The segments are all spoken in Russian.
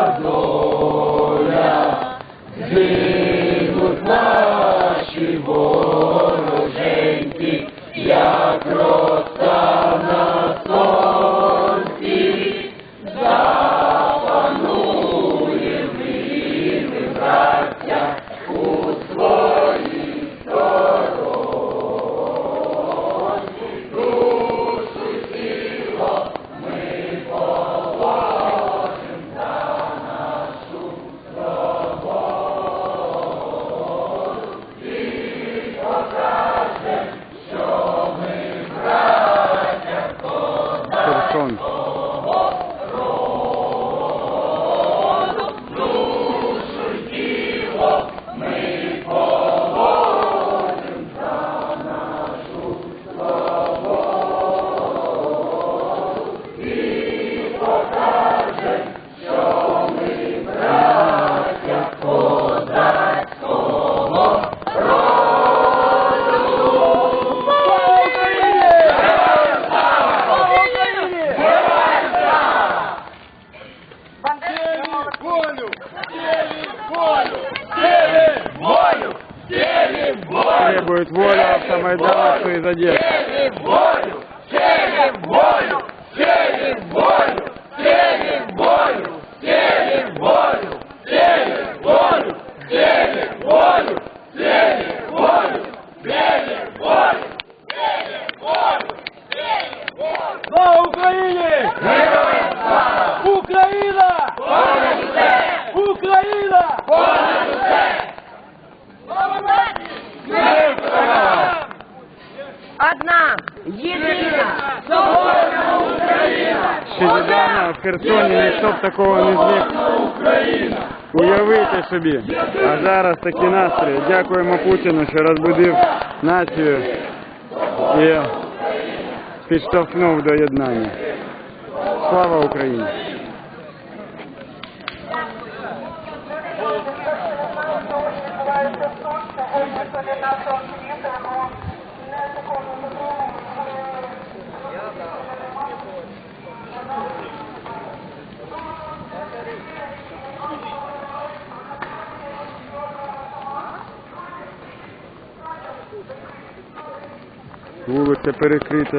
Херсон. Херсоні ніхто б такого не зміг уявити собі. А зараз такі настрої. Дякуємо Путіну, що розбудив націю і підштовхнув до єднання. Слава Україні! Вулиця перекрита.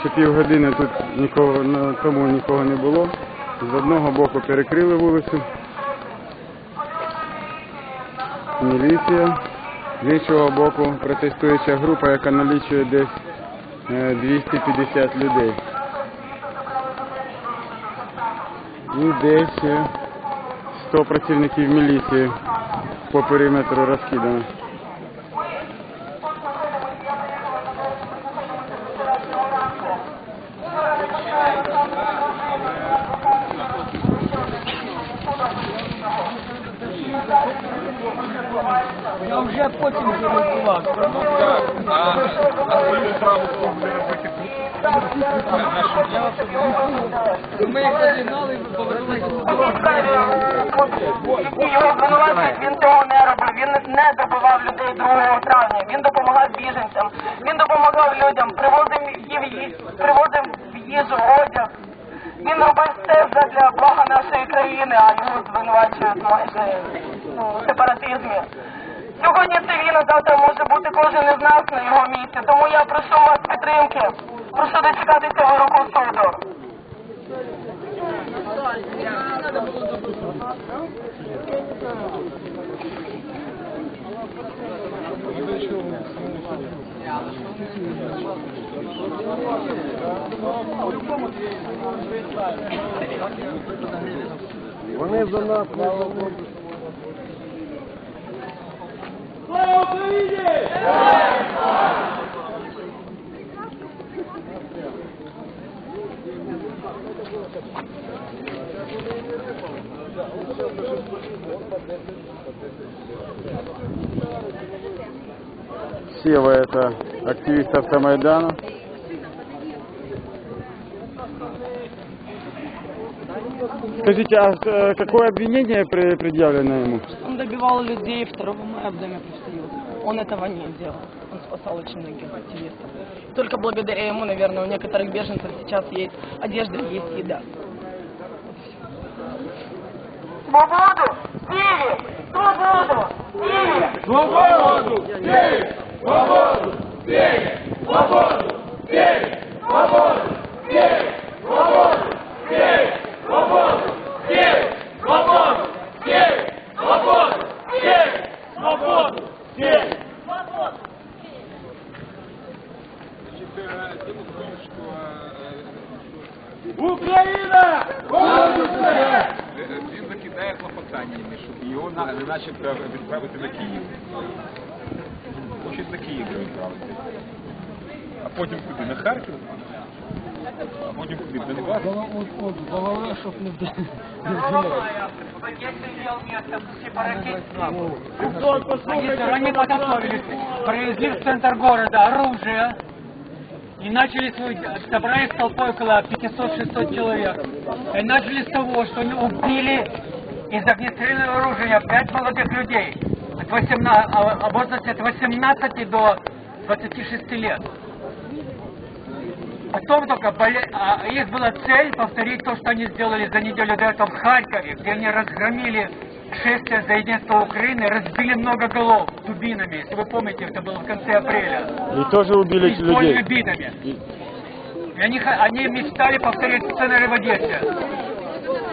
Ще півгодини тут нікого на тому нікого не було. З одного боку перекрили вулицю. Міліція. З іншого боку протестуюча група, яка налічує десь е, 250 людей. І десь е, 100 працівників міліції по периметру розкидано. Я вже потім зреагував. Ми їх розігнали і повернулися. Які його обвинувачують, він цього не робив. Він не добивав людей 2 травня. Він допомагав біженцям. Він допомагав людям, привозив їв в їжу, одяг. Він робив все для блага нашої країни, а його звинувачують майже ну, сепаратизмі. Сьогодні це він, а завтра може бути кожен із нас на його місці. Тому я прошу вас підтримки. Прошу дочекатися вироку суду. Вони за нас Слава Україні! Сева это активист автомайдана. Скажите, а э, какое обвинение предъявлено ему? Он добивал людей, 2 мая в доме простоял. Он этого не делал. Он спасал очень многих активистов. Только благодаря ему, наверное, у некоторых беженцев сейчас есть одежда, есть еда. Свободу! Киеве! Свободу! Киеве! Він Донбас? Головне, щоб не Они подготовились, привезли в центр города оружие и начали свой, собрались толпой около 500-600 человек. И начали с того, что они убили из огнестрельного оружия пять молодых людей от 18, а, а возрасте от 18 до 26 лет. Потом только боле- а, их была цель повторить то, что они сделали за неделю до этого в Харькове, где они разгромили шествие за единство Украины, разбили много голов дубинами, если вы помните, это было в конце апреля. И тоже убили И людей. битами. И они, ха- они мечтали повторить сценарий в Одессе.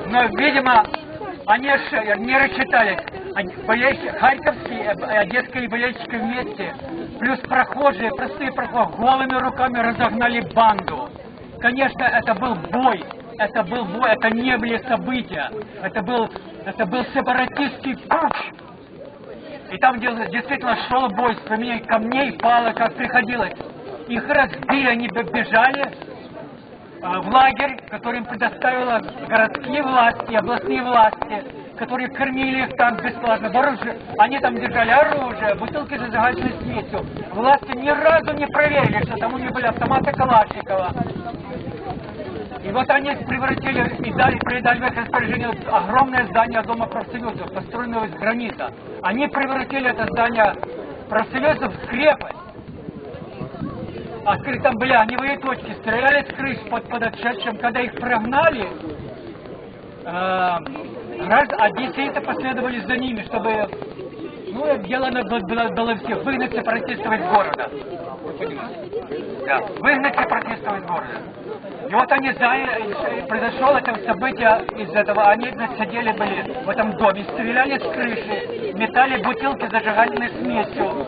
Но, видимо, они не рассчитались. Они- болельщи- Харьковские, э, одесские болельщики вместе, плюс прохожие, простые прохожие, голыми руками разогнали банду. Конечно, это был бой. Это был бой, это не были события. Это был, это был сепаратистский путь. И там де- действительно шел бой с применением камней, палок, как приходилось. Их разбили, они бежали а, в лагерь, который им предоставила городские власти, областные власти, которые кормили их там бесплатно. Вооружи- Они там держали оружие, бутылки с зажигательной смесью. Власти ни разу не проверили, что там у них были автоматы Калашникова. И вот они превратили и дали, передали в их распоряжение огромное здание Дома профсоюзов, построенного из гранита. Они превратили это здание профсоюзов в крепость. Открыли там были огневые точки, стреляли с крыш под подошедшим, когда их прогнали, э, раз, одесситы последовали за ними, чтобы, ну, это дело надо было, было всех, выгнать сепаратистов из города. Да, выгнать сепаратистов из города. И вот они заняли, произошло это событие из этого, они сидели были в этом доме, стреляли с крыши, метали бутылки зажигательной смесью.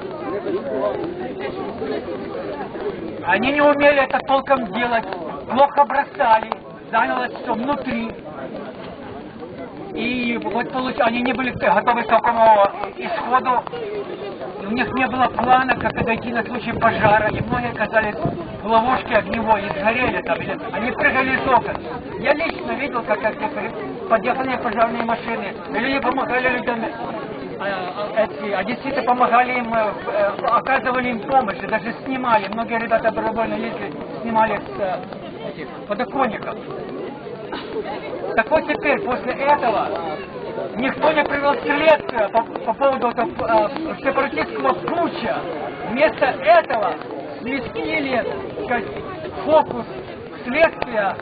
Они не умели это толком делать, плохо бросали, занялось все внутри. И вот получ... они не были готовы к такому исходу. У них не было плана, как дойти на случай пожара, и многие оказались в ловушке огневой и сгорели там. Или... Они прыгали из окон. Я лично видел, как эти подъехали пожарные машины. И люди помогали людям э, эти одесситы помогали им, э, э, оказывали им помощь, и даже снимали. Многие ребята добровольно ездили, снимали с этих подоконников. Так вот теперь, после этого, никто не провел следствие по, по поводу этого, э, сепаратистского путча. Вместо этого сместили фокус следствия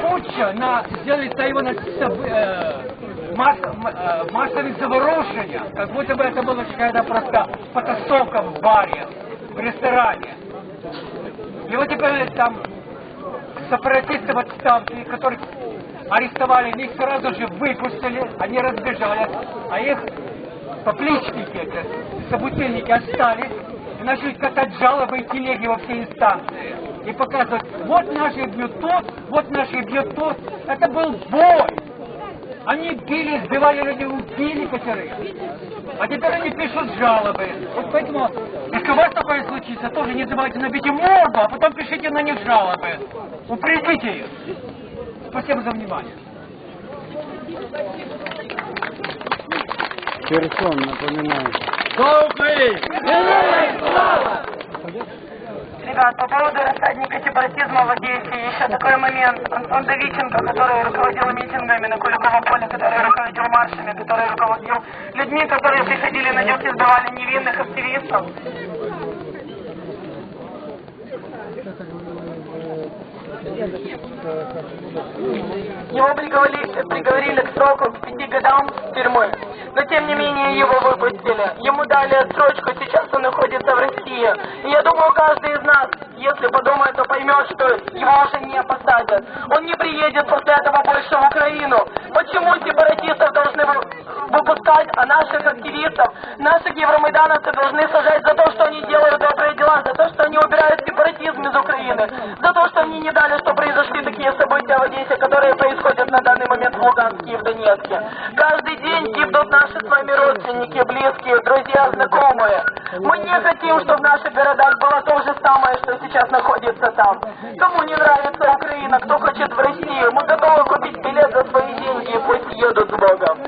путча на, сделали его на э, масс- э, массовые заворушения, как будто бы это была какая-то просто потасовка в баре, в ресторане. И вот теперь там сепаратисты в отставке, которых арестовали, их сразу же выпустили, они разбежались, а их поплечники, эти, собутыльники остались и начали катать жалобы и телеги во все инстанции. И показывать, вот наши бьют тут, вот наши бьют тут. Это был бой. Они били, сбивали людей, убили пятерых. А теперь они пишут жалобы. Вот поэтому, если у вас такое случится, тоже не забывайте набить им морду, а потом пишите на них жалобы. Упредите их. Спасибо за внимание. Херсон, напоминаю. Слава Україні! ребят, по поводу рассадника сепаратизма в Одессе, еще такой момент. Антон Давиченко, который руководил митингами на Куликовом поле, который руководил маршами, который руководил людьми, которые приходили на дневки, сдавали невинных активистов. Его приговорили, приговорили к сроку к пяти годам тюрьмы. Но тем не менее его выпустили. Ему дали отсрочку, сейчас он находится в России. И я думаю, каждый из нас, если подумает, то поймет, что его уже не посадят. Он не приедет после этого больше в Украину. Почему сепаратистов должны вы- выпускать, а наших активистов, наших евромайдановцев должны сажать за то, что они делают добрые дела, за то, что они убирают сепаратизм из Украины, за то, что они не дали, что произошли такие события в Одессе, которые происходят на данный момент в Луганске и в Донецке. Каждый день гибнут наши с вами родственники, близкие, друзья, знакомые. Мы не хотим, чтобы в наших городах было то же самое, что сейчас находится там. Кому не нравится Украина, кто хочет в Россию, мы готовы купить билет за свои деньги и пусть едут с Богом.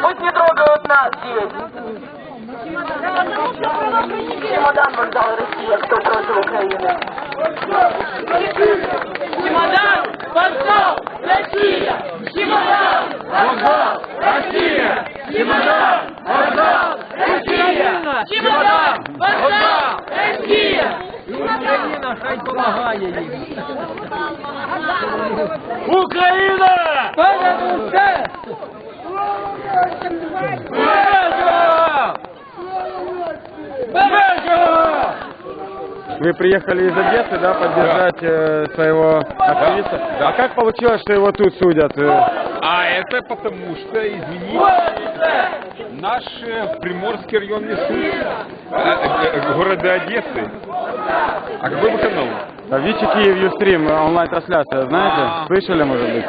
Пусть не трогают нас здесь. Чемодан вокзал Россия, кто против Украины. Чемодан вокзал Россия! Чемодан вокзал Россия! Чемодан вокзал Россия! Чемодан вокзал Россия! Україна хай допомагає їм. Україна! Понад усе! Вы приехали из Одессы, да, поддержать э, своего активиста? А как получилось, что его тут судят? Э, А это потому что изменили наш э, Приморский районный суд э, э, города Одессы. А какой бы канал? а Вичи Киев Юстрим, онлайн-трансляция, знаете? А. Слышали, может быть?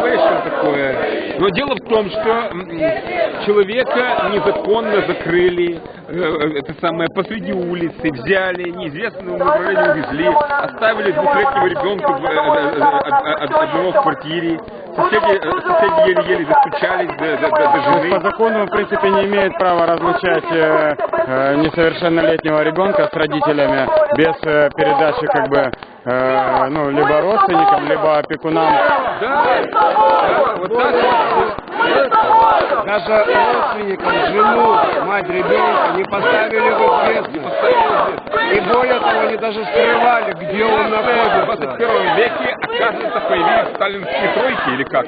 Слышал такое. Но дело в том, что человека незаконно закрыли, э, э, это самое, посреди улицы, взяли, неизвестно направлении увезли, оставили двухлетнего ребенка э, од- од- одного в квартире. Соседи, э, соседи еле-еле достучались до, до- до- до есть жены. по закону, он, в принципе, не имеет права разлучать э, э, несовершеннолетнего ребенка с родителями без э, передачи, как бы, э, ну, либо родственникам, либо опекунам. Да, да, вот так вот. Даже родственникам, жену, мать ребенка не поставили в известность. И более того, они даже скрывали, где он В находится. 21 веке, оказывается, появились сталинские тройки или как?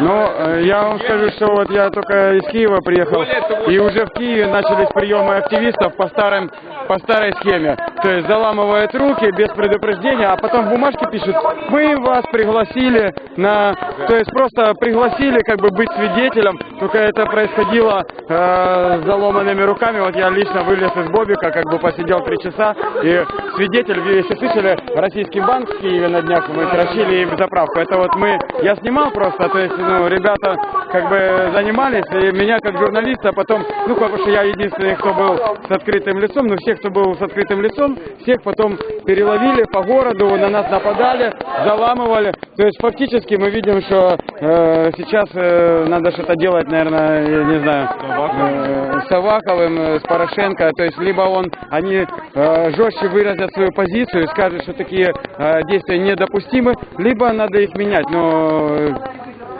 Ну, э, я вам скажу, что вот я только из Киева приехал, и уже в Киеве начались приемы активистов по, старым, по старой схеме. То есть заламывают руки без предупреждения, а потом в бумажке пишут, мы вас пригласили на... То есть просто пригласили как бы быть свидетелем, только это происходило э, заломанными руками. Вот я лично вылез из Бобика, как бы посидел три часа, и свидетель, если слышали, российский банк в Киеве на днях мы красили им заправку. Это вот мы, я снимал просто, то есть, ну, ребята как бы занимались, и меня как журналиста потом, ну, потому что я единственный, кто был с открытым лицом, но всех, кто был с открытым лицом, всех потом переловили по городу, на нас нападали, заламывали. То есть фактически мы видим, что э, сейчас э, надо что-то делать, наверное, я не знаю, э, с Аваковым, э, с Порошенко. То есть либо он, они э, жестче выразят свою позицию и скажут, что такие э, действия недопустимы, либо надо их менять. Но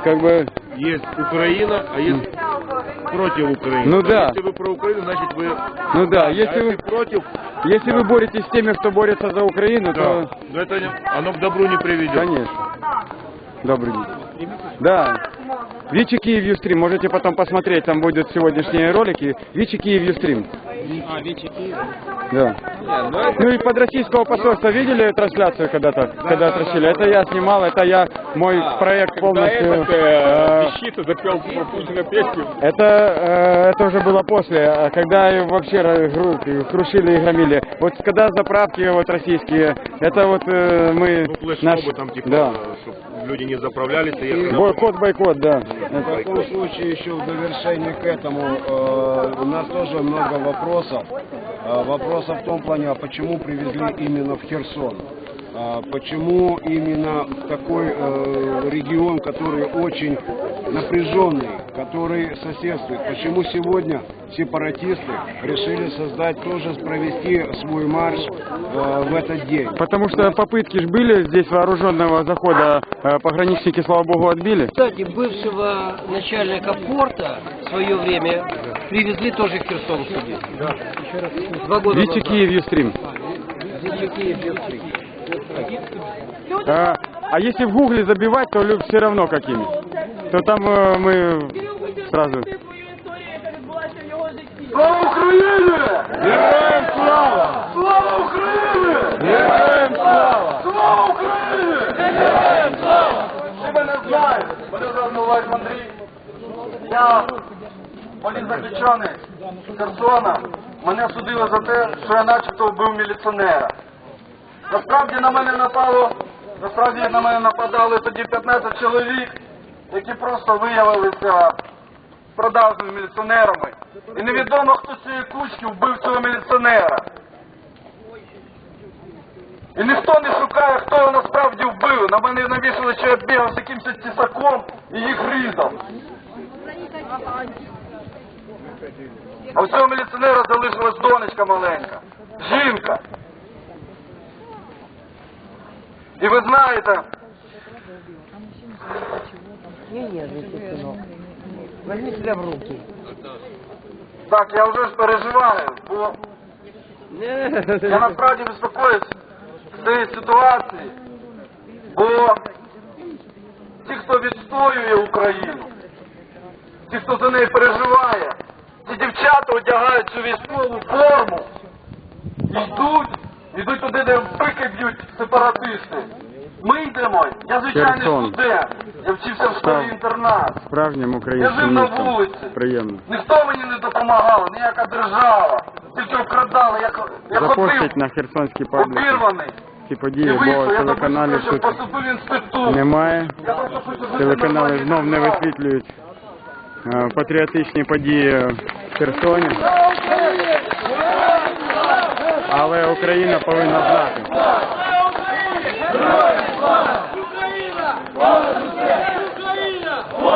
как бы Есть Украина, а есть против Украины. Ну да. Если вы про Украину, значит вы... Ну да, А если вы, против, если вы боретесь с теми, кто борется за Украину, да, то но это не- оно к добру не приведет. конечно. Добрый день. Да. Вичи Киев Юстрим, можете потом посмотреть, там будут сегодняшние ролики. Вичи Киев Юстрим. А, Вічі Київ. Да. Ну и под российского посольства видели трансляцию когда-то, когда отращили? Это я снимал, это я, мой проект Когда полностью... этот э, э, Вещица запел про Путина песню, Это, э, это уже было после, а когда и вообще ра- гру- крушили и громили. Вот когда заправки вот российские, это вот э, мы... Ну, флешмобы наш- там типа, Да. чтобы люди не заправлялись и ехали. на Бойкот-бойкот, да. В таком случае еще в довершение к этому э, у нас тоже много вопросов. Вопросов в том плане, а почему привезли именно в Херсон? А почему именно в такой э, регион, который очень напряженный, который соседствует? Почему сегодня сепаратисты решили создать, тоже провести свой марш э, в этот день. Потому что попытки же были здесь вооруженного захода, э, пограничники, слава богу, отбили. Кстати, бывшего начальника порта в свое время привезли тоже в Херсон судить. Два года Вести назад. Киев Юстрим. Вести Киев, Юстрим. А, а если в гугле забивать, то все равно какими. То там э, мы сразу... Слава Україні! Героям слава! Слава Україні! Героям слава! Слава Україні! Героям слава! Всі мене знають. Мене звати Андрій. Я політзаключений Херсона. Мене судили за те, що я начебто вбив міліціонера. Насправді на мене напало, насправді на мене нападали тоді 15 чоловік, які просто виявилися продажними міліціонерами. І невідомо, хто цієї кучки вбив цього міліціонера. І ніхто не шукає, хто його насправді вбив. На мене навішали, що я бігав з якимось тісаком і їх різав. А у цього міліціонера залишилась донечка маленька, жінка. І ви знаєте, Возьми себя в руки. так, я вже ж переживаю, бо Я насправді безпокоюсь з цієї ситуації, бо ті, хто відстоює Україну, ті, хто за неї переживає, ці дівчата одягають цю військову форму і йдуть, йдуть туди, де пики б'ють сепаратисти. Ми йдемо, я звичайний Херсон. студент, я вчився в школі інтернат. Справжнім Я жив на містом. вулиці. Приємно. Ніхто мені не допомагав, ніяка держава. Тільки вкрадали, я, я ходив на херсонські пабліки. обірваний. Ці І події, бо вийшов, я телеканалів допустив, тут поступив в інститут. немає. Я просто хочу жити Телеканали знов не висвітлюють е, патріотичні події в Херсоні. Але Україна повинна знати. Україна!